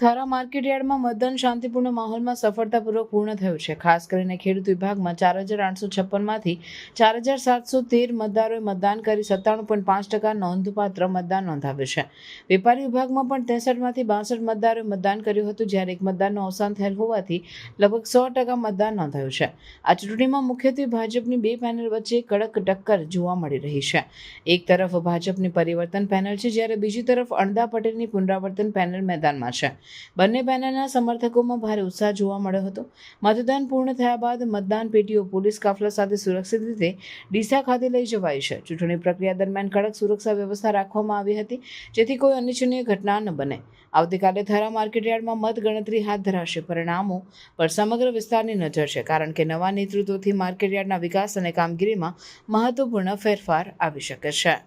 Thara market યાર્ડમાં મતદાન. શાંતિપૂર્ણ માહોલમાં સફળતાપૂર્વક પૂર્ણ થયું છે. ખાસ કરીને ખેડૂત વિભાગમાં ચાર હજાર આઠસો છપ્પનમાંથી ચાર હજાર સાતસો તેર મતદારોએ મતદાન કરી સત્તાણું પોઈન્ટ પાંચ ટકા નોંધપાત્ર મતદાન નોંધાવ્યું છે. વેપારી વિભાગમાં પણ ત્રેસઠમાંથી બાસઠ મતદારોએ મતદાન કર્યું હતું, જ્યારે એક મતદાનનું અવસાન થયેલ હોવાથી લગભગ સો ટકા મતદાન નોંધાયું છે. આ ચૂંટણીમાં મુખ્યત્વે ભાજપની બે પેનલ વચ્ચે કડક ટક્કર જોવા મળી રહી છે. એક તરફ ભાજપની પરિવર્તન પેનલ છે, જ્યારે બીજી તરફ અણદા પટેલની પુનરાવર્તન પેનલ મેદાનમાં છે. બંને પેનલના સમર્થકોમાં ભારે ઉત્સાહ જોવા મળ્યો હતો. મતદાન પૂર્ણ થયા બાદ મતદાન પેટીઓ પોલીસ કાફલા સાથે સુરક્ષિત રીતે ડીસા ખાતે લઈ જવાઈ છે. ચૂંટણી પ્રક્રિયા દરમિયાન કડક સુરક્ષા વ્યવસ્થા રાખવામાં આવી હતી, જેથી કોઈ અનિચ્છનીય ઘટના ન બને. આવતીકાલે થરા માર્કેટયાર્ડમાં મતગણતરી હાથ ધરાશે. પરિણામો પર સમગ્ર વિસ્તારની નજર છે, કારણ કે નવા નેતૃત્વથી માર્કેટયાર્ડના વિકાસ અને કામગીરીમાં મહત્વપૂર્ણ ફેરફાર આવી શકે છે.